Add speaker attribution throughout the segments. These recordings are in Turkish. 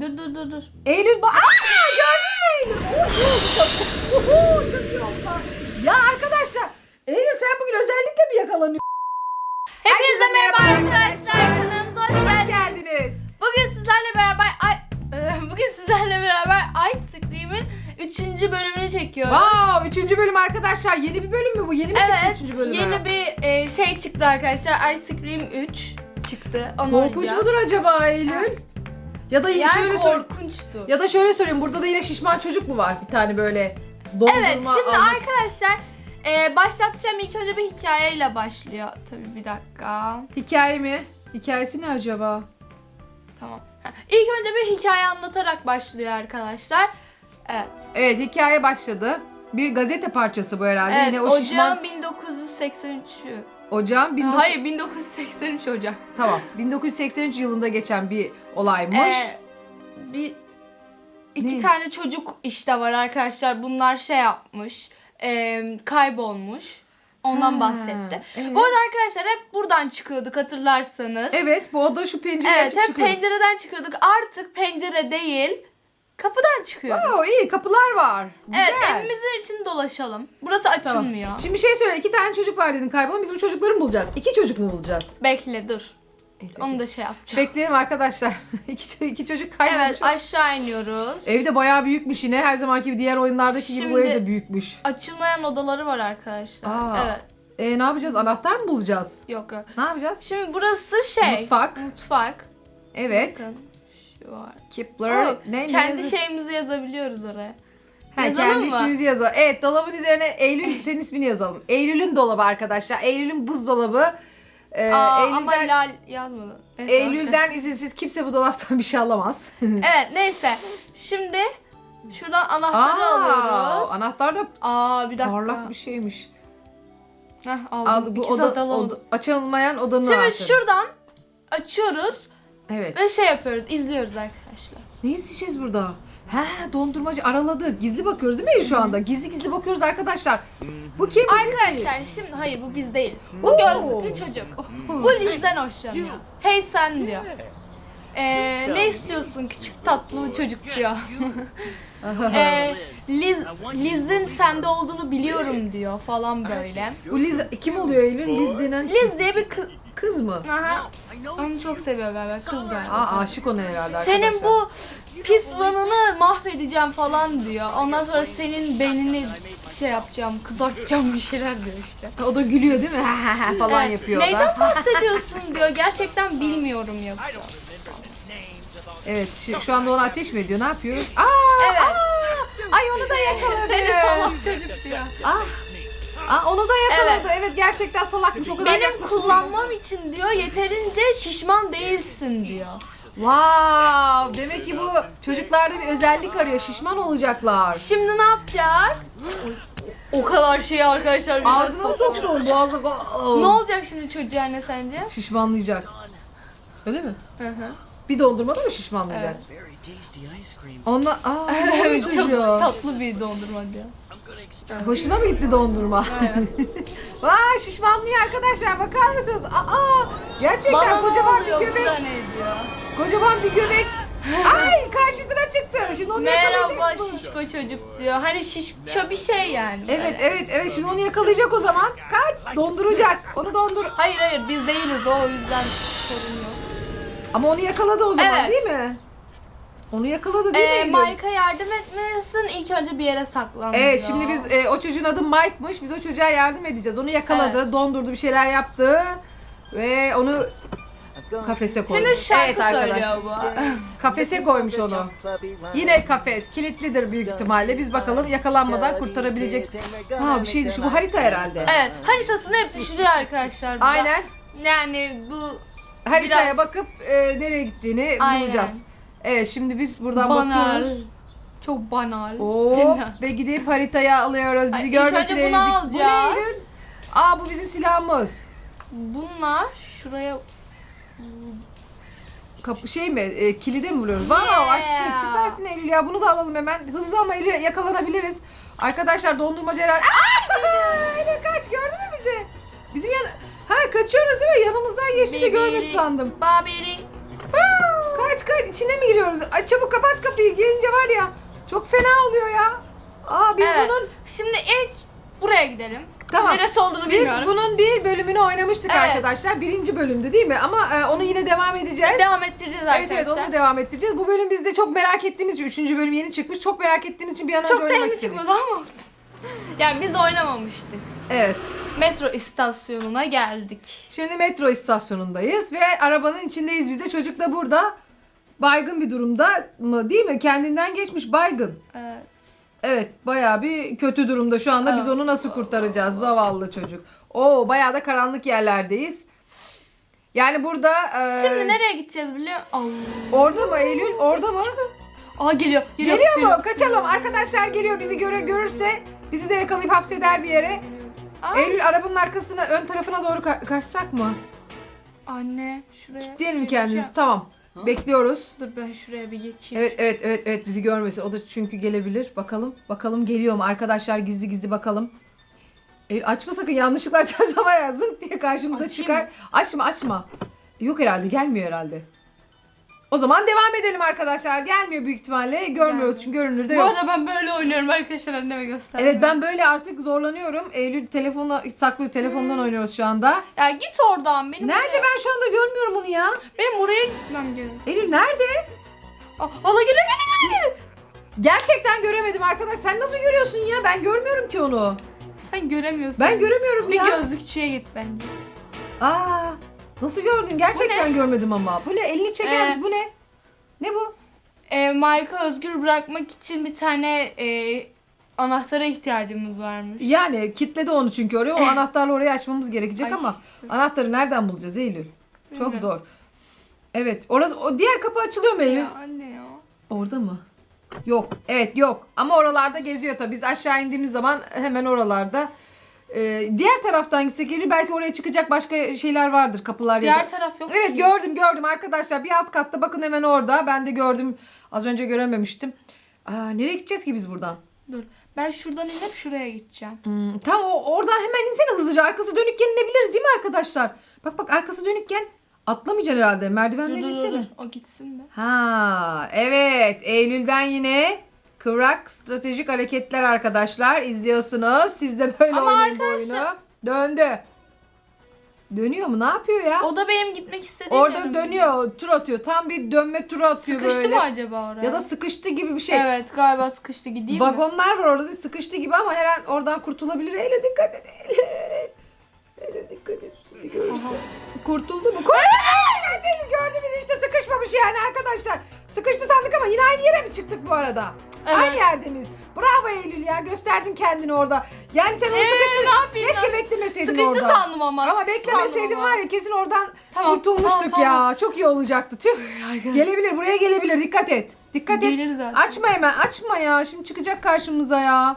Speaker 1: Dur dur dur dur.
Speaker 2: Eylül bak. Aa gördün mü Eylül? Oho, çok iyi oldu. Ya arkadaşlar Eylül sen bugün özellikle mi yakalanıyorsun?
Speaker 1: Hepinize merhaba arkadaşlar. Kanalımıza hoş
Speaker 2: Hoş
Speaker 1: geldiniz.
Speaker 2: geldiniz.
Speaker 1: Bugün sizlerle beraber ay e, bugün sizlerle beraber Ice Cream'in 3. bölümünü çekiyoruz.
Speaker 2: Wow, üçüncü bölüm arkadaşlar. Yeni bir bölüm mü bu? Yeni mi çıktı
Speaker 1: Evet,
Speaker 2: üçüncü bölüme?
Speaker 1: yeni bir e, şey çıktı arkadaşlar. Ice Cream 3 çıktı. Onu
Speaker 2: Korkunç mudur acaba Eylül? Ya da
Speaker 1: Yani
Speaker 2: şöyle sor.
Speaker 1: korkunçtu.
Speaker 2: Ya da şöyle sorayım. Burada da yine şişman çocuk mu var? Bir tane böyle dondurma
Speaker 1: Evet, şimdi
Speaker 2: almak
Speaker 1: arkadaşlar e, başlatacağım ilk önce bir hikayeyle başlıyor. Tabii bir dakika.
Speaker 2: Hikaye mi? Hikayesi ne acaba?
Speaker 1: Tamam. Ha, İlk önce bir hikaye anlatarak başlıyor arkadaşlar. Evet.
Speaker 2: Evet hikaye başladı. Bir gazete parçası bu herhalde.
Speaker 1: Evet,
Speaker 2: Yine o
Speaker 1: ocağın
Speaker 2: şişman
Speaker 1: 1983'ü.
Speaker 2: Ocağın 19...
Speaker 1: Hayır 1983 Ocak.
Speaker 2: Tamam. 1983 yılında geçen bir olaymış.
Speaker 1: Ee, bir iki
Speaker 2: Ne?
Speaker 1: tane çocuk işte var arkadaşlar. Bunlar şey yapmış. e, kaybolmuş. Ondan
Speaker 2: Ha,
Speaker 1: bahsetti.
Speaker 2: evet.
Speaker 1: Bu arada arkadaşlar hep buradan çıkıyorduk hatırlarsanız.
Speaker 2: Evet bu oda şu pencereyi
Speaker 1: Evet
Speaker 2: açıp
Speaker 1: hep
Speaker 2: çıkıyor.
Speaker 1: pencereden çıkıyorduk. Artık pencere değil kapıdan çıkıyoruz.
Speaker 2: Oo, iyi kapılar var. Güzel.
Speaker 1: Evet evimizin içini dolaşalım. Burası açılmıyor.
Speaker 2: Şimdi bir şey söyle. iki tane çocuk var dedin kaybolan. Biz bu çocukları mı bulacağız? İki çocuk mu bulacağız?
Speaker 1: Bekle dur. Onu da şey yapacağım.
Speaker 2: Bekleyelim arkadaşlar. iki, iki çocuk kaybolmuş.
Speaker 1: Evet aşağı iniyoruz.
Speaker 2: Evde bayağı büyükmüş yine. Her zamanki diğer oyunlardaki gibi bu
Speaker 1: Şimdi-
Speaker 2: evde büyükmüş.
Speaker 1: Açılmayan odaları var arkadaşlar.
Speaker 2: Aa.
Speaker 1: Evet.
Speaker 2: E ne yapacağız? Anahtar mı bulacağız?
Speaker 1: Yok yok.
Speaker 2: Ne yapacağız?
Speaker 1: Şimdi burası şey.
Speaker 2: Mutfak.
Speaker 1: Mutfak.
Speaker 2: Evet.
Speaker 1: Bakın. Var.
Speaker 2: Kipler.
Speaker 1: Oo,
Speaker 2: ne,
Speaker 1: kendi
Speaker 2: ne?
Speaker 1: şeyimizi yazabiliyoruz oraya.
Speaker 2: Ha,
Speaker 1: Yazalım
Speaker 2: kendi
Speaker 1: mı?
Speaker 2: ismimizi yazalım. Evet dolabın üzerine Eylül senin ismini yazalım. Eylül'ün dolabı arkadaşlar. Eylül'ün buzdolabı. Ee,
Speaker 1: Aa,
Speaker 2: Eylül'den,
Speaker 1: ama lal yazmadı. Neyse,
Speaker 2: Eylül'den izinsiz kimse bu dolaptan bir şey alamaz.
Speaker 1: evet neyse. Şimdi şuradan anahtarı
Speaker 2: Aa,
Speaker 1: alıyoruz.
Speaker 2: Anahtar da
Speaker 1: Aa bir dakika.
Speaker 2: parlak bir şeymiş.
Speaker 1: Heh, aldım.
Speaker 2: Aldı bu
Speaker 1: İki
Speaker 2: oda, oda- açılmayan odanın
Speaker 1: Şimdi
Speaker 2: anahtarı.
Speaker 1: şuradan açıyoruz
Speaker 2: Evet.
Speaker 1: ve şey yapıyoruz. izliyoruz arkadaşlar.
Speaker 2: Ne isteyeceğiz burada? He dondurmacı araladı. Gizli bakıyoruz değil mi şu anda? Gizli gizli bakıyoruz arkadaşlar. Bu kim? Bu biz miyiz?
Speaker 1: Arkadaşlar şimdi hayır bu biz değiliz. Bu
Speaker 2: Oo.
Speaker 1: gözlüklü çocuk. Bu Liz'den hoşlanıyor. Hey sen diyor. Ee, ne istiyorsun küçük tatlı çocuk diyor. ee, Liz, Liz'in sende olduğunu biliyorum diyor falan böyle.
Speaker 2: Bu Liz kim oluyor Eylül? Liz denen
Speaker 1: Liz diye bir kız.
Speaker 2: Kız mı?
Speaker 1: Aha. Onu çok seviyor galiba kız galiba.
Speaker 2: Aa aşık ona herhalde arkadaşlar.
Speaker 1: Senin bu pis vanını mahvedeceğim falan diyor. Ondan sonra senin beynini şey yapacağım, kızartacağım bir şeyler diyor işte.
Speaker 2: O da gülüyor değil mi? falan
Speaker 1: Evet,
Speaker 2: yapıyor o
Speaker 1: Neyden
Speaker 2: da.
Speaker 1: bahsediyorsun diyor. Gerçekten bilmiyorum yapıyor.
Speaker 2: Evet şu, şu anda ona ateş mi ediyor? Ne yapıyor? Aa,
Speaker 1: Evet.
Speaker 2: aa, ay onu da yakaladı.
Speaker 1: Seni salak çocuk diyor.
Speaker 2: Ah. Aa, onu da yakaladı. Evet. gerçekten salakmış. O kadar
Speaker 1: Benim
Speaker 2: yaklaştı.
Speaker 1: kullanmam için diyor yeterince şişman değilsin diyor.
Speaker 2: Wow. Demek ki bu çocuklarda bir özellik arıyor. Şişman olacaklar.
Speaker 1: Şimdi ne yapacak? O kadar şey arkadaşlar. bize
Speaker 2: Ağzına
Speaker 1: soktu.
Speaker 2: soktu onu boğazına.
Speaker 1: Ne olacak şimdi çocuğa ne sence?
Speaker 2: Şişmanlayacak. Öyle mi?
Speaker 1: Hı hı.
Speaker 2: Bir dondurmada mı şişmanlayacak? Onunla aa ne oluyor
Speaker 1: Çok
Speaker 2: çocuğa?
Speaker 1: tatlı bir dondurma diyor.
Speaker 2: Hoşuna mı gitti dondurma?
Speaker 1: Evet.
Speaker 2: Vay şişmanlıyor arkadaşlar bakar mısınız? Aa gerçekten
Speaker 1: Bana ne
Speaker 2: kocaman bir
Speaker 1: oluyor bu
Speaker 2: göbek.
Speaker 1: da ne diyor?
Speaker 2: Kocaman bir göbek. Ay karşısına çıktı. Şimdi onu
Speaker 1: Merhaba
Speaker 2: yakalayacak mı?
Speaker 1: şişko çocuk diyor. Hani şişko bir şey yani.
Speaker 2: Evet
Speaker 1: böyle.
Speaker 2: evet evet şimdi onu yakalayacak o zaman. Kaç donduracak. Onu dondur.
Speaker 1: Hayır hayır biz değiliz o, o yüzden sorun yok.
Speaker 2: Ama onu yakaladı o zaman
Speaker 1: Evet.
Speaker 2: değil mi? Onu yakaladı değil mi?
Speaker 1: Ee,
Speaker 2: Eylül?
Speaker 1: Mike'a yardım etmesin ilk önce bir yere saklan
Speaker 2: Evet şimdi biz e, o çocuğun adı Mike'mış. Biz o çocuğa yardım edeceğiz. Onu yakaladı, dondurdu, bir şeyler yaptı ve onu kafese koydu.
Speaker 1: Şimdi şarkı
Speaker 2: evet arkadaşlar.
Speaker 1: söylüyor bu.
Speaker 2: Kafese koymuş onu. Yine kafes kilitlidir büyük ihtimalle. Biz bakalım yakalanmadan kurtarabilecek. Ha bir şeydi şu bu harita herhalde.
Speaker 1: Evet haritasını hep düşürüyor arkadaşlar burada.
Speaker 2: Aynen.
Speaker 1: Yani bu
Speaker 2: Haritaya
Speaker 1: Biraz-
Speaker 2: bakıp e, nereye gittiğini
Speaker 1: Aynen.
Speaker 2: bulacağız. Evet şimdi biz buradan
Speaker 1: banal.
Speaker 2: bakıyoruz.
Speaker 1: Çok banal.
Speaker 2: Oo, ve gidip haritaya alıyoruz. Bizi
Speaker 1: Ay, ilk
Speaker 2: görmesin
Speaker 1: önce bunu
Speaker 2: Eylül. Bu ne
Speaker 1: alacağız.
Speaker 2: Eylül? Aa bu bizim silahımız.
Speaker 1: Bunlar şuraya
Speaker 2: Kapı şey mi? E, kilide mi vuruyoruz? Wow
Speaker 1: Yeah.
Speaker 2: açtık. Süpersin Eylül ya. Bunu da alalım hemen. Hızlı ama Eylül yakalanabiliriz. Arkadaşlar dondurmacı herhalde. Aa! Eylül kaç gördün mü bizi? Bizim yan... Ha kaçıyoruz değil mi? Yanımızdan geçti de görmedi sandım.
Speaker 1: Babeli.
Speaker 2: Kaç Kaç içine mi giriyoruz? Ay çabuk kapat kapıyı gelince var ya. Çok fena oluyor ya. Aa biz
Speaker 1: Evet.
Speaker 2: bunun
Speaker 1: Şimdi ilk buraya gidelim.
Speaker 2: Tamam.
Speaker 1: Neresi olduğunu
Speaker 2: biz
Speaker 1: bilmiyorum.
Speaker 2: bunun bir bölümünü oynamıştık
Speaker 1: Evet.
Speaker 2: arkadaşlar. Birinci bölümdü değil mi? Ama e, onu yine devam edeceğiz.
Speaker 1: Devam ettireceğiz
Speaker 2: Evet evet
Speaker 1: arkadaşlar.
Speaker 2: onu da devam ettireceğiz. Bu bölüm bizde çok merak ettiğimiz için, üçüncü bölüm yeni çıkmış. Çok merak ettiğimiz için bir an önce
Speaker 1: Çok da
Speaker 2: oynamak
Speaker 1: henüz
Speaker 2: istedik.
Speaker 1: çıkmadı ama olsun. Yani biz oynamamıştık.
Speaker 2: Evet.
Speaker 1: Metro istasyonuna geldik.
Speaker 2: Şimdi metro istasyonundayız ve arabanın içindeyiz. Biz de çocuk da burada. Baygın bir durumda mı değil mi? Kendinden geçmiş baygın.
Speaker 1: Evet.
Speaker 2: Evet bayağı bir kötü durumda şu anda. Biz onu nasıl kurtaracağız? Zavallı çocuk. Oo bayağı da karanlık yerlerdeyiz. Yani burada... e,
Speaker 1: Şimdi nereye gideceğiz biliyor Allah.
Speaker 2: Orada mı Eylül? Orada mı?
Speaker 1: Aa geliyor. Geliyor,
Speaker 2: Geliyor mu? Kaçalım. Arkadaşlar geliyor bizi göre görürse bizi de yakalayıp hapseder bir yere.
Speaker 1: Aa,
Speaker 2: Eylül arabanın arkasına ön tarafına doğru ka- kaçsak mı?
Speaker 1: Anne şuraya.
Speaker 2: Diyelim
Speaker 1: geleceğim.
Speaker 2: kendimiz. Tamam. Bekliyoruz.
Speaker 1: Dur ben şuraya bir geçeyim.
Speaker 2: Evet evet evet evet bizi görmesin. O da çünkü gelebilir. Bakalım. Bakalım geliyor mu? Arkadaşlar gizli gizli bakalım. Eylül açma sakın yanlışlıkla açarsan var ya zınk diye karşımıza
Speaker 1: Açayım
Speaker 2: çıkar.
Speaker 1: mı?
Speaker 2: Açma açma. Yok herhalde gelmiyor herhalde. O zaman devam edelim arkadaşlar. Gelmiyor büyük ihtimalle. Görmüyoruz çünkü görünürde
Speaker 1: Bu
Speaker 2: yok.
Speaker 1: arada ben böyle oynuyorum arkadaşlar anneme gösterdim.
Speaker 2: Evet ben böyle artık zorlanıyorum. Eylül telefona saklı telefondan oynuyoruz şu anda.
Speaker 1: Ya git oradan benim.
Speaker 2: Nerede ben şu anda görmüyorum onu ya.
Speaker 1: Benim oraya gitmem gerek.
Speaker 2: Eylül nerede?
Speaker 1: Aa, Allah geliyor geliyor geliyor.
Speaker 2: Gerçekten göremedim arkadaş. Sen nasıl görüyorsun ya? Ben görmüyorum ki onu.
Speaker 1: Sen göremiyorsun.
Speaker 2: Ben göremiyorum
Speaker 1: Bir
Speaker 2: ya.
Speaker 1: gözlükçüye git bence.
Speaker 2: Aa, nasıl gördün? Gerçekten görmedim ama. Bu ne? Elini çeker
Speaker 1: Ee,
Speaker 2: misin? Bu ne? Ne bu?
Speaker 1: Ee, Mike'ı özgür bırakmak için bir tane e, anahtara ihtiyacımız varmış.
Speaker 2: Yani kitledi onu çünkü oraya. O anahtarla orayı açmamız gerekecek
Speaker 1: Ay,
Speaker 2: ama anahtarı nereden bulacağız Eylül? Çok
Speaker 1: Bilmiyorum.
Speaker 2: zor. Evet, orası o diğer kapı açılıyor mu Eylül?
Speaker 1: Ya anne ya.
Speaker 2: Orada mı? Yok. Evet yok. Ama oralarda geziyor tabii. Biz aşağı indiğimiz zaman hemen oralarda. Ee, diğer taraftan gitsek Eylül belki oraya çıkacak başka şeyler vardır kapılar ya da-
Speaker 1: Diğer taraf yok
Speaker 2: Evet
Speaker 1: ki.
Speaker 2: gördüm gördüm arkadaşlar. Bir alt katta bakın hemen orada. Ben de gördüm. Az önce görememiştim. Aa, nereye gideceğiz ki biz buradan?
Speaker 1: Dur. Ben şuradan inip şuraya gideceğim.
Speaker 2: Hmm, tam o, oradan hemen insene hızlıca. Arkası dönükken inebiliriz değil mi arkadaşlar? Bak bak arkası dönükken atlamayacaksın herhalde.
Speaker 1: Dur
Speaker 2: Merdivenden
Speaker 1: dur dur.
Speaker 2: insene.
Speaker 1: dur. O gitsin be.
Speaker 2: Ha evet Eylül'den yine kıvrak stratejik hareketler arkadaşlar izliyorsunuz. Siz de böyle
Speaker 1: Ama
Speaker 2: oynayın bu
Speaker 1: arkadaşlar-
Speaker 2: oyunu. Döndü. Dönüyor mu? Ne yapıyor ya?
Speaker 1: O da benim gitmek istediğim
Speaker 2: Orada
Speaker 1: yere mi?
Speaker 2: dönüyor, tur atıyor. Tam bir dönme turu atıyor
Speaker 1: Sıkıştı
Speaker 2: böyle.
Speaker 1: mı acaba oraya?
Speaker 2: Ya da sıkıştı gibi bir şey.
Speaker 1: Evet galiba sıkıştı gideyim mi?
Speaker 2: Vagonlar var orada sıkıştı gibi ama her an oradan kurtulabilir. Eylül dikkat et. Eylül, Eylül dikkat et. Bizi görürse. Kurtuldu mu? Kurtuldu. Evet Eylül gördü bizi işte sıkışmamış yani arkadaşlar. Sıkıştı sandık ama yine aynı yere mi çıktık bu arada?
Speaker 1: Evet.
Speaker 2: Aynı yerde miyiz? Bravo Eylül ya gösterdin kendini orada. Yani sen onu
Speaker 1: Ee,
Speaker 2: sıkıştın.
Speaker 1: ne yapayım
Speaker 2: Keşke
Speaker 1: ben?
Speaker 2: beklemeseydin
Speaker 1: Sıkıştı
Speaker 2: orada.
Speaker 1: sandım ama.
Speaker 2: Ama
Speaker 1: sıkıştı
Speaker 2: beklemeseydin
Speaker 1: sandım ama.
Speaker 2: var ya kesin oradan
Speaker 1: Tamam,
Speaker 2: kurtulmuştuk
Speaker 1: tamam, tamam.
Speaker 2: ya. Çok iyi olacaktı. Tüh. Gelebilir buraya gelebilir dikkat et. Dikkat et.
Speaker 1: Gelir zaten.
Speaker 2: Açma hemen açma ya. Şimdi çıkacak karşımıza ya.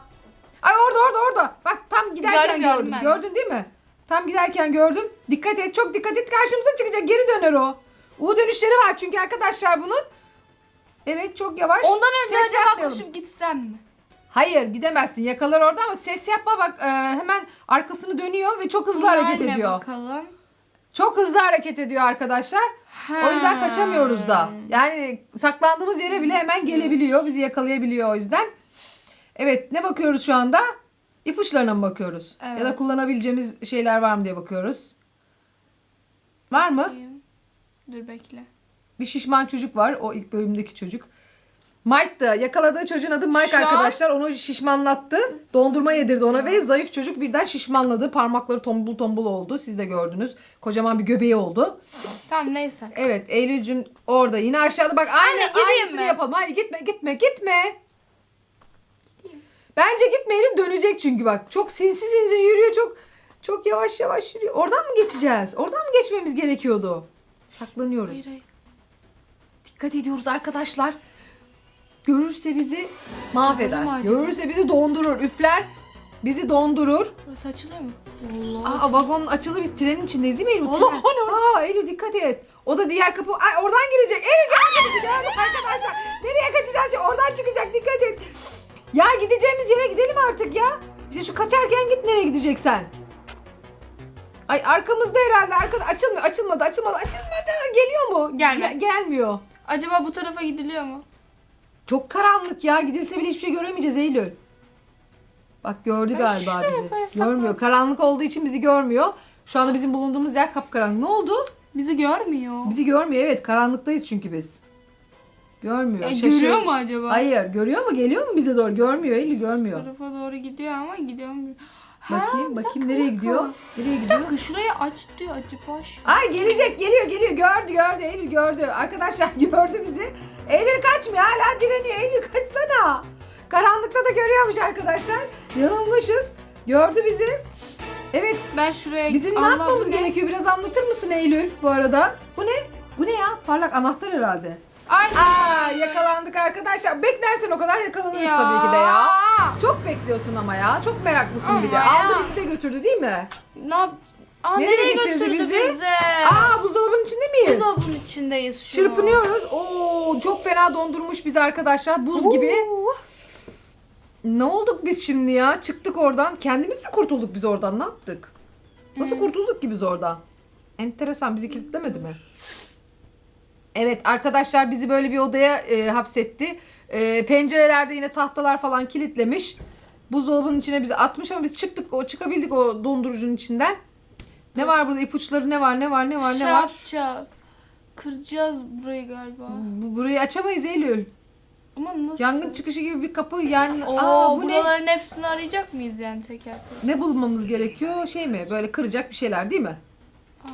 Speaker 2: Ay orada orada orada. Bak tam giderken
Speaker 1: Gördüm, gördüm
Speaker 2: gördüm.
Speaker 1: ben.
Speaker 2: Gördün değil mi? Tam giderken gördüm. Dikkat et çok dikkat et karşımıza çıkacak. Geri döner o. U dönüşleri var çünkü arkadaşlar bunun. Evet çok yavaş.
Speaker 1: Ondan önce
Speaker 2: Ses
Speaker 1: acaba
Speaker 2: yapmayalım.
Speaker 1: koşup gitsem mi?
Speaker 2: Hayır gidemezsin yakalar orada ama ses yapma bak e, hemen arkasını dönüyor ve çok hızlı
Speaker 1: Bunlar
Speaker 2: hareket
Speaker 1: ne
Speaker 2: ediyor.
Speaker 1: bakalım?
Speaker 2: Çok hızlı hareket ediyor arkadaşlar. O yüzden kaçamıyoruz da. Yani saklandığımız yere bile hemen gelebiliyor. Bizi yakalayabiliyor o yüzden. Evet ne bakıyoruz şu anda? İpuçlarına mı bakıyoruz?
Speaker 1: Evet.
Speaker 2: Ya da kullanabileceğimiz şeyler var mı diye bakıyoruz. Var mı?
Speaker 1: Dur bekle.
Speaker 2: Bir şişman çocuk var. O ilk bölümdeki çocuk. Mike da yakaladığı çocuğun adı Mike
Speaker 1: Şu an-
Speaker 2: arkadaşlar. Onu şişmanlattı. Dondurma yedirdi ona ve zayıf çocuk birden şişmanladı. Parmakları tombul tombul oldu. Siz de gördünüz. Kocaman bir göbeği oldu.
Speaker 1: Tamam neyse.
Speaker 2: Evet Eylül'cüm orada yine aşağıda bak aynı
Speaker 1: Anne, gideyim
Speaker 2: aynısını
Speaker 1: mi?
Speaker 2: yapalım. Hayır gitme gitme gitme. Bence gitme Eylül dönecek çünkü bak. Çok sinsi sinsi yürüyor çok çok yavaş yavaş yürüyor. Oradan mı geçeceğiz? Oradan mı geçmemiz gerekiyordu? Saklanıyoruz.
Speaker 1: Hayır hayır.
Speaker 2: Dikkat ediyoruz arkadaşlar. Görürse bizi mahveder.
Speaker 1: Acaba?
Speaker 2: Görürse bizi dondurur, üfler. Bizi dondurur.
Speaker 1: Burası açılıyor mu? Allah.
Speaker 2: Aa vagon açılı biz trenin içindeyiz değil mi Eylül?
Speaker 1: Allah,
Speaker 2: Tren. Aa Eylül dikkat et. O da diğer kapı. Ay oradan girecek. Eylül bizi gördü arkadaşlar. Nereye kaçacağız? Oradan çıkacak dikkat et. Ya gideceğimiz yere gidelim artık ya. İşte şu kaçarken git nereye gideceksen. Ay arkamızda herhalde. Arkada açılmıyor. Açılmadı. Açılmadı. Açılmadı. Geliyor mu?
Speaker 1: Gelme.
Speaker 2: Ge- gelmiyor.
Speaker 1: Acaba bu tarafa gidiliyor mu?
Speaker 2: Çok karanlık ya. Gidilse bile hiçbir şey göremeyeceğiz Eylül. Bak gördü galiba
Speaker 1: şuraya
Speaker 2: bizi.
Speaker 1: saklan-
Speaker 2: Görmüyor. Karanlık olduğu için bizi görmüyor. Şu anda bizim bulunduğumuz yer kapkaranlık. Ne oldu?
Speaker 1: Bizi görmüyor.
Speaker 2: Bizi görmüyor. Evet karanlıktayız çünkü biz. Görmüyor.
Speaker 1: E,
Speaker 2: Şaşır-
Speaker 1: görüyor mu acaba?
Speaker 2: Hayır. Görüyor mu? Geliyor mu bize doğru? Görmüyor Eylül
Speaker 1: Bu
Speaker 2: görmüyor.
Speaker 1: tarafa doğru gidiyor ama gidiyor mu?
Speaker 2: Bakayım bakayım nereye gidiyor? Nereye
Speaker 1: Bir
Speaker 2: gidiyor?
Speaker 1: dakika şurayı aç diyor acaba şu.
Speaker 2: Ay gelecek geliyor geliyor gördü gördü Eylül gördü. Arkadaşlar gördü bizi. Eylül kaçmıyor hala direniyor. Eylül kaçsana. Karanlıkta da görüyormuş arkadaşlar. Yanılmışız. Gördü bizi. Evet
Speaker 1: Ben şuraya
Speaker 2: bizim ne
Speaker 1: Allah
Speaker 2: yapmamız
Speaker 1: bu ne?
Speaker 2: gerekiyor? Biraz anlatır mısın Eylül bu arada? Bu ne? Bu ne ya? Parlak anahtar herhalde.
Speaker 1: Ay
Speaker 2: Aa yakalandık arkadaşlar. Beklersen o kadar yakalanırız tabii ki de ya. Çok bekliyorsun ama ya. Çok meraklısın bir de.
Speaker 1: Ama ya.
Speaker 2: Aldı bizi de götürdü değil mi?
Speaker 1: Ne yap? Aa,
Speaker 2: Nereye
Speaker 1: nereye,
Speaker 2: getirdi
Speaker 1: götürdü
Speaker 2: bizi?
Speaker 1: bizi?
Speaker 2: Aa buzdolabının içinde miyiz?
Speaker 1: Buzdolabının içindeyiz şu an.
Speaker 2: Çırpınıyoruz. Oo çok fena dondurmuş bizi arkadaşlar. Buz gibi. Ne olduk biz şimdi ya? Çıktık oradan. Kendimiz mi kurtulduk biz oradan? Ne yaptık? Nasıl kurtulduk ki biz oradan? Enteresan. Bizi kilitlemedi mi? Evet arkadaşlar bizi böyle bir odaya e, hapsetti. E, pencerelerde yine tahtalar falan kilitlemiş. Buzdolabının içine bizi atmış ama biz çıktık. O çıkabildik o dondurucunun içinden. Ne var burada? İpuçları ne var? Ne var? Ne var? Ne var?
Speaker 1: yapacağız. Kıracağız burayı galiba.
Speaker 2: Bu- Burayı açamayız Eylül.
Speaker 1: Ama nasıl?
Speaker 2: Yangın çıkışı gibi bir kapı yani.
Speaker 1: Oo,
Speaker 2: Aa, bu ne?
Speaker 1: buraların hepsini arayacak mıyız yani teker teker?
Speaker 2: Ne bulmamız gerekiyor? Şey mi? Böyle kıracak bir şeyler değil mi?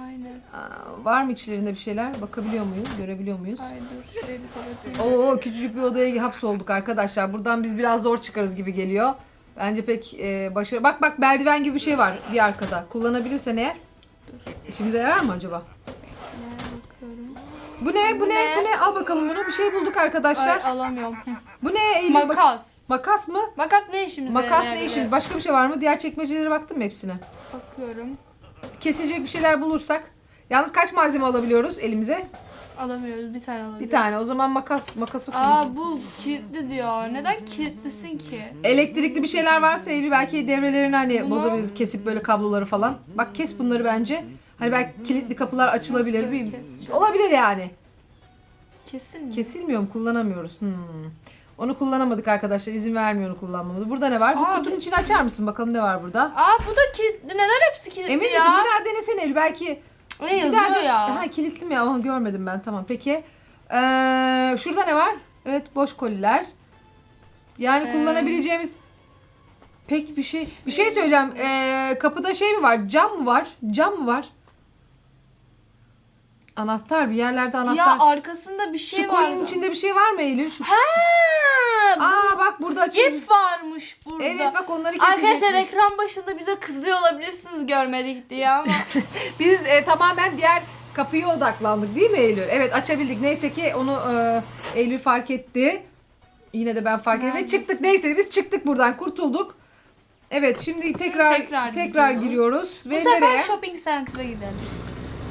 Speaker 1: Aynen.
Speaker 2: Aa, var mı içlerinde bir şeyler? Bakabiliyor muyuz? Görebiliyor muyuz?
Speaker 1: Ay dur şurayı bir kapatayım.
Speaker 2: Oo küçücük bir odaya hapsolduk arkadaşlar. Buradan biz biraz zor çıkarız gibi geliyor. Bence pek e, başarı... Bak bak merdiven gibi bir şey var bir arkada. Kullanabilirsen eğer. İşimize yarar mı acaba?
Speaker 1: Bakıyorum.
Speaker 2: Bu ne? Bu
Speaker 1: Bu
Speaker 2: ne?
Speaker 1: ne?
Speaker 2: Bu ne? Al bakalım bunu. Bir şey bulduk arkadaşlar.
Speaker 1: Ay alamıyorum.
Speaker 2: Bu ne? Eylül bak-
Speaker 1: Makas.
Speaker 2: Makas mı?
Speaker 1: Makas ne işimize
Speaker 2: Makas ne işin? Başka bir şey var mı? Diğer çekmecelere baktın mı hepsine?
Speaker 1: Bakıyorum.
Speaker 2: Kesilecek bir şeyler bulursak. Yalnız kaç malzeme alabiliyoruz elimize?
Speaker 1: Alamıyoruz. Bir tane alabiliyoruz.
Speaker 2: Bir tane. O zaman makas makası kullan.
Speaker 1: Aa bu kilitli diyor. Neden kilitlisin ki?
Speaker 2: Elektrikli bir şeyler varsa Eylül belki devrelerini hani
Speaker 1: Bunu-
Speaker 2: bozabiliriz. Kesip böyle kabloları falan. Bak kes bunları bence. Hani belki kilitli kapılar açılabilir.
Speaker 1: Nasıl
Speaker 2: Bir, olabilir yani.
Speaker 1: Kesin mi?
Speaker 2: Kesilmiyor mu? Kullanamıyoruz. Hmm. Onu kullanamadık arkadaşlar. İzin vermiyor onu kullanmamıza. Burada ne var? Bu
Speaker 1: Aa,
Speaker 2: kutunun içini açar mısın? Bakalım ne var burada?
Speaker 1: Aa bu da kilitli. Neden hepsi kilitli
Speaker 2: Emin
Speaker 1: ya?
Speaker 2: misin? Bir daha denesene Eylül. Belki
Speaker 1: Ne
Speaker 2: Bir
Speaker 1: yazıyor
Speaker 2: daha de-
Speaker 1: ya?
Speaker 2: Ha kilitli mi ya? Aha, görmedim ben. Tamam peki. Ee, şurada ne var? Evet boş koliler. Yani
Speaker 1: Ee,
Speaker 2: kullanabileceğimiz pek bir şey. Bir şey söyleyeceğim. Ee, kapıda şey mi var? Cam mı var? Cam mı var? Anahtar bir yerlerde anahtar.
Speaker 1: Ya arkasında bir şey
Speaker 2: Şu
Speaker 1: var.
Speaker 2: kolinin içinde bir şey var mı Eylül? Şu...
Speaker 1: Ha,
Speaker 2: Aa bak burada açılmış.
Speaker 1: Gif varmış burada.
Speaker 2: Evet bak onları kesecekmiş.
Speaker 1: Arkadaşlar ekran başında bize kızıyor olabilirsiniz görmedik diye ama.
Speaker 2: Biz e, tamamen diğer kapıya odaklandık değil mi Eylül? Evet açabildik. Neyse ki onu e, Eylül fark etti. Yine de ben fark ettim. Ve
Speaker 1: Neredesin?
Speaker 2: çıktık. Neyse biz çıktık buradan kurtulduk. Evet şimdi tekrar tekrar,
Speaker 1: Tekrar
Speaker 2: giriyoruz.
Speaker 1: Bu
Speaker 2: Ve
Speaker 1: sefer
Speaker 2: nereye?
Speaker 1: shopping center'a gidelim.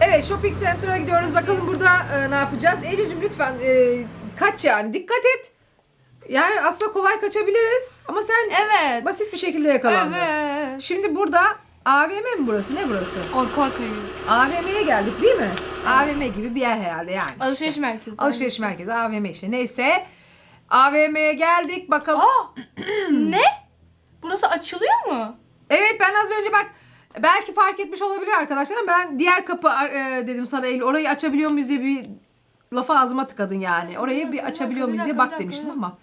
Speaker 2: Evet shopping center'a gidiyoruz. Bakalım burada e, ne yapacağız? Eylül'cüm lütfen e, kaç yani. Dikkat et. Yani aslında kolay kaçabiliriz. Ama sen
Speaker 1: Evet.
Speaker 2: basit bir şekilde yakalandın.
Speaker 1: Evet.
Speaker 2: Şimdi burada AVM mi burası? Ne burası?
Speaker 1: Arka arkaya yürü.
Speaker 2: AVM'ye geldik değil mi? AVM gibi bir yer herhalde yani.
Speaker 1: Alışveriş
Speaker 2: işte.
Speaker 1: merkezi.
Speaker 2: Alışveriş merkezi AVM işte. Neyse. AVM'ye geldik bakalım.
Speaker 1: Aa! ne? Burası açılıyor mu?
Speaker 2: Evet ben az önce bak belki fark etmiş olabilir arkadaşlar ama ben diğer kapı e, dedim sana Eylül orayı açabiliyor muyuz diye bir lafı ağzıma tıkadın yani. Orayı bir açabiliyor muyuz diye bak demiştim ama.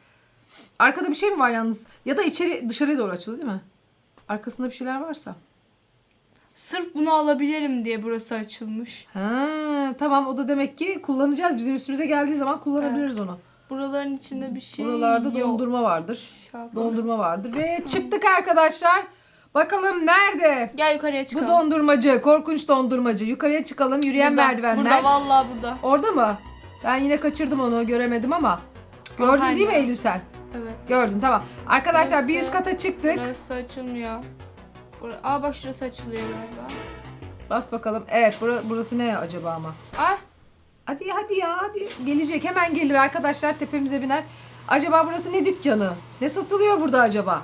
Speaker 2: Arkada bir şey mi var yalnız? Ya da içeri dışarıya doğru açıldı değil mi? Arkasında bir şeyler varsa.
Speaker 1: Sırf bunu alabilirim diye burası açılmış.
Speaker 2: Ha, tamam o da demek ki kullanacağız. Bizim üstümüze geldiği zaman kullanabiliriz onu.
Speaker 1: Buraların içinde bir şey
Speaker 2: Buralarda
Speaker 1: yok.
Speaker 2: dondurma vardır.
Speaker 1: Şap-
Speaker 2: Dondurma vardır. Ve çıktık arkadaşlar. Bakalım nerede?
Speaker 1: Gel yukarıya
Speaker 2: Bu
Speaker 1: çıkalım.
Speaker 2: dondurmacı, korkunç dondurmacı. Yukarıya çıkalım, yürüyen
Speaker 1: Burada,
Speaker 2: merdivenler.
Speaker 1: Burada vallahi burada.
Speaker 2: Orada mı? Ben yine kaçırdım onu, göremedim ama. Gördün
Speaker 1: Aha,
Speaker 2: değil mi
Speaker 1: ya.
Speaker 2: Eylül sen?
Speaker 1: Evet.
Speaker 2: Gördün tamam. Arkadaşlar
Speaker 1: Burası-
Speaker 2: bir üst kata çıktık.
Speaker 1: Burası açılmıyor. Bur- Aa bak şurası açılıyor galiba.
Speaker 2: Bas bakalım. Evet bura- burası ne acaba ama?
Speaker 1: Ah
Speaker 2: Hadi hadi ya hadi. Gelecek hemen gelir arkadaşlar tepemize biner. Acaba burası ne dükkanı? Ne satılıyor burada acaba?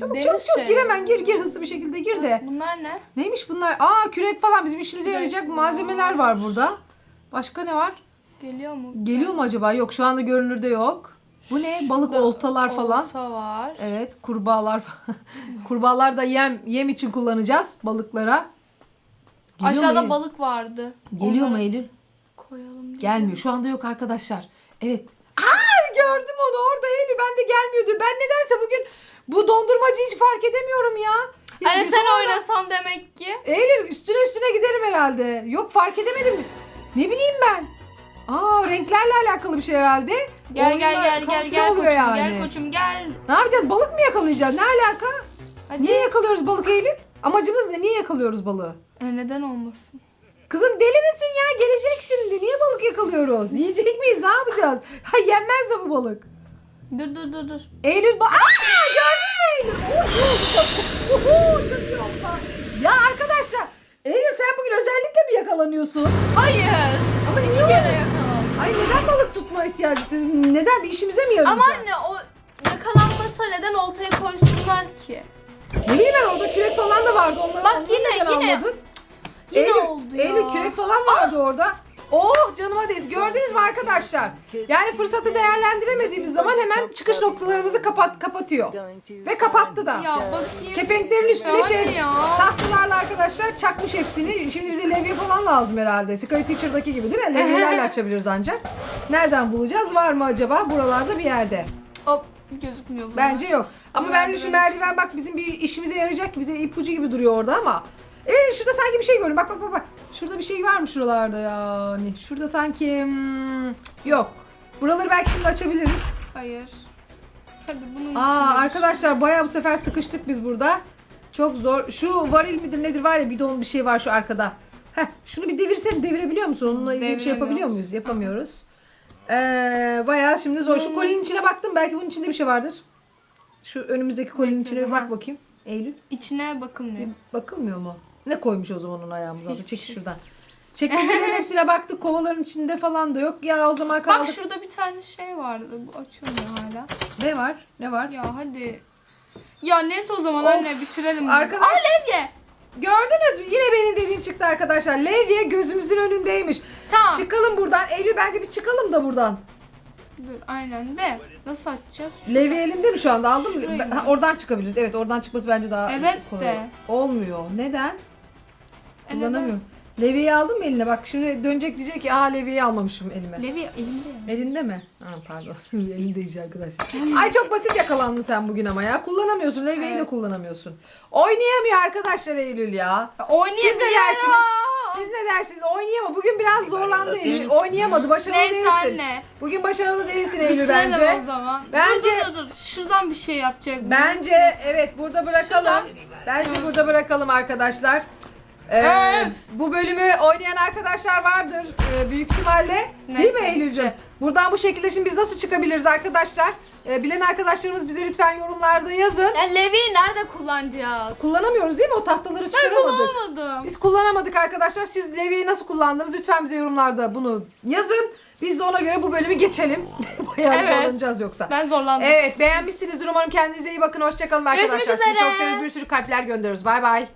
Speaker 2: Çabuk
Speaker 1: deniz
Speaker 2: çabuk çabuk
Speaker 1: şeyleri.
Speaker 2: gir hemen gir gir hızlı bir şekilde gir de.
Speaker 1: Bunlar ne?
Speaker 2: Neymiş bunlar? Aa kürek falan bizim işimize
Speaker 1: Kürek
Speaker 2: yarayacak
Speaker 1: var.
Speaker 2: malzemeler var burada. Başka ne var?
Speaker 1: Geliyor mu?
Speaker 2: Geliyor mu acaba? Yok şu anda görünürde yok. Bu ne? Balık oltalar falan.
Speaker 1: Olta var.
Speaker 2: Evet, kurbağalar falan. kurbağalar da yem yem için kullanacağız balıklara. Geliyor mu
Speaker 1: Aşağıda
Speaker 2: Eylül?
Speaker 1: balık vardı.
Speaker 2: Geliyor mu
Speaker 1: Onları
Speaker 2: Eylül?
Speaker 1: Koyalım. diye.
Speaker 2: Gelmiyor. Şu anda yok arkadaşlar. Evet. Aa gördüm onu orada Eylül. Ben de gelmiyordu. Ben nedense bugün bu dondurmacı hiç fark edemiyorum ya. Ya güzel
Speaker 1: sen
Speaker 2: ama-
Speaker 1: oynasan demek ki.
Speaker 2: Eylül üstüne üstüne giderim herhalde. Yok fark edemedim. Ne bileyim ben. Aa renklerle alakalı bir şey herhalde.
Speaker 1: Gel gel
Speaker 2: Oyunla
Speaker 1: gel gel gel
Speaker 2: oluyor
Speaker 1: koçum
Speaker 2: yani.
Speaker 1: gel koçum gel.
Speaker 2: Ne yapacağız? Balık mı yakalayacağız? Ne alaka?
Speaker 1: Hadi.
Speaker 2: Niye yakalıyoruz balık Eylül? Amacımız ne? Niye yakalıyoruz balığı?
Speaker 1: E, neden olmasın?
Speaker 2: Kızım deli misin ya? Gelecek şimdi. Niye balık yakalıyoruz? Yiyecek miyiz? Ne yapacağız? Ha yenmez de bu balık.
Speaker 1: Dur dur dur dur.
Speaker 2: Eylül ba- Aa, gördün mü Eylül? Çok iyi oldu. Ya arkadaşlar Eylül sen bugün özellikle mi yakalanıyorsun?
Speaker 1: Hayır.
Speaker 2: Ama
Speaker 1: İki kere yakalan.
Speaker 2: Ay neden balık tutma ihtiyacısınız? Neden bir işimize mi yarayacak?
Speaker 1: Ama anne o yakalanmasa neden oltaya koysunlar ki?
Speaker 2: Ne bileyim ben orada kürek falan da vardı. Onları,
Speaker 1: Bak
Speaker 2: onları
Speaker 1: yine,
Speaker 2: neden
Speaker 1: yine.
Speaker 2: almadın?
Speaker 1: Yine
Speaker 2: Eylül,
Speaker 1: oldu ya.
Speaker 2: Eylül kürek falan vardı orada. Oh canıma değsin. Gördünüz mü arkadaşlar? Yani fırsatı değerlendiremediğimiz zaman hemen çıkış noktalarımızı kapat kapatıyor. Ve kapattı da.
Speaker 1: Ya bakayım.
Speaker 2: Kepenklerin üstüne
Speaker 1: Ya
Speaker 2: şey
Speaker 1: ya.
Speaker 2: tahtalarla arkadaşlar çakmış hepsini. Şimdi bize levye falan lazım herhalde. Sky Teacher'daki gibi değil mi? Levyelerle açabiliriz ancak. Nereden bulacağız? Var mı acaba? Buralarda bir yerde.
Speaker 1: Hop gözükmüyor burada.
Speaker 2: Bence yok. Ama bence şu merdiven bak bizim bir işimize yarayacak ki bize ipucu gibi duruyor orada ama. Ee şurada sanki bir şey gördüm. Bak bak bak bak. Şurada bir şey var mı şuralarda yani? Şurada sanki hmm, yok. Buraları belki şimdi açabiliriz.
Speaker 1: Hayır. Hadi bunun
Speaker 2: Aa
Speaker 1: bir
Speaker 2: arkadaşlar bayağı bu sefer sıkıştık biz burada. Çok zor. Şu varil midir nedir var ya bidon bir şey var şu arkada. Heh, şunu bir devirsem devirebiliyor musun? Onunla ilgili bir şey yapabiliyor muyuz? Yapamıyoruz. Ee, bayağı şimdi zor. Şu kolinin içine baktım. Belki bunun içinde bir şey vardır. Şu önümüzdeki kolinin içine bir bak bakayım. Eylül.
Speaker 1: İçine bakılmıyor.
Speaker 2: Bakılmıyor mu? Ne koymuş o zaman onun ayağımıza?
Speaker 1: Hiçbir
Speaker 2: Çek
Speaker 1: şey.
Speaker 2: şuradan. Çekmecelerin hepsine baktık. Kovaların içinde falan da yok. Ya o zaman
Speaker 1: Bak
Speaker 2: kaldık.
Speaker 1: şurada bir tane şey vardı. Bu açılmıyor hala.
Speaker 2: Ne var? Ne var?
Speaker 1: Ya hadi. Ya neyse o zaman
Speaker 2: Of.
Speaker 1: anne bitirelim.
Speaker 2: Arkadaş-
Speaker 1: Aa levye.
Speaker 2: Gördünüz mü? Yine benim dediğim çıktı arkadaşlar. Levye gözümüzün önündeymiş.
Speaker 1: Tamam.
Speaker 2: Çıkalım buradan. Eylül bence bir çıkalım da buradan.
Speaker 1: Dur aynen de. Nasıl açacağız? Şu-
Speaker 2: Levye elimde mi şu anda? Aldın mı? Ha, oradan çıkabiliriz. Evet oradan çıkması bence daha
Speaker 1: Evet
Speaker 2: kolay.
Speaker 1: de.
Speaker 2: Olmuyor. Neden? Kullanamıyorum. Levyeyi aldın mı eline? Bak şimdi dönecek diyecek ki aa levyeyi almamışım elime.
Speaker 1: Levye elimde.
Speaker 2: Elinde mi? Ha, pardon. Elindeymiş arkadaşlar. Ay çok basit yakalandın sen bugün ama ya. Kullanamıyorsun. Levyeyi de
Speaker 1: Evet.
Speaker 2: kullanamıyorsun. Oynayamıyor arkadaşlar Eylül ya. Siz ne dersiniz? Siz ne dersiniz? Oynayama. Bugün biraz zorlandı Eylül. Oynayamadı. Başarılı
Speaker 1: Neyse
Speaker 2: değilsin.
Speaker 1: anne.
Speaker 2: Bugün başarılı değilsin Eylül
Speaker 1: Bitirelim
Speaker 2: bence.
Speaker 1: o zaman.
Speaker 2: Bence-
Speaker 1: Dur, dur dur dur. Şuradan bir şey yapacak.
Speaker 2: Bence evet burada bırakalım. Bence burada bırakalım arkadaşlar. Ee,
Speaker 1: Öf.
Speaker 2: bu bölümü oynayan arkadaşlar vardır ee, büyük ihtimalle. Değil mi
Speaker 1: Neyse,
Speaker 2: Eylül'cüm?
Speaker 1: bitti.
Speaker 2: Buradan bu şekilde şimdi biz nasıl çıkabiliriz arkadaşlar? Ee, bilen arkadaşlarımız bize lütfen yorumlarda yazın.
Speaker 1: Ya levyeyi nerede kullanacağız?
Speaker 2: Kullanamıyoruz değil mi? O tahtaları
Speaker 1: Ben
Speaker 2: çıkaramadık.
Speaker 1: kullanamadım.
Speaker 2: Biz kullanamadık arkadaşlar. Siz levyeyi nasıl kullandınız? Lütfen bize yorumlarda bunu yazın. Biz de ona göre bu bölümü geçelim. Bayağı
Speaker 1: Evet.
Speaker 2: zorlanacağız yoksa.
Speaker 1: Ben zorlandım.
Speaker 2: Evet beğenmişsinizdir umarım kendinize iyi bakın. Hoşçakalın arkadaşlar. Sizi çok
Speaker 1: üzere.
Speaker 2: seviyoruz. Bir sürü kalpler gönderiyoruz. Bay bay.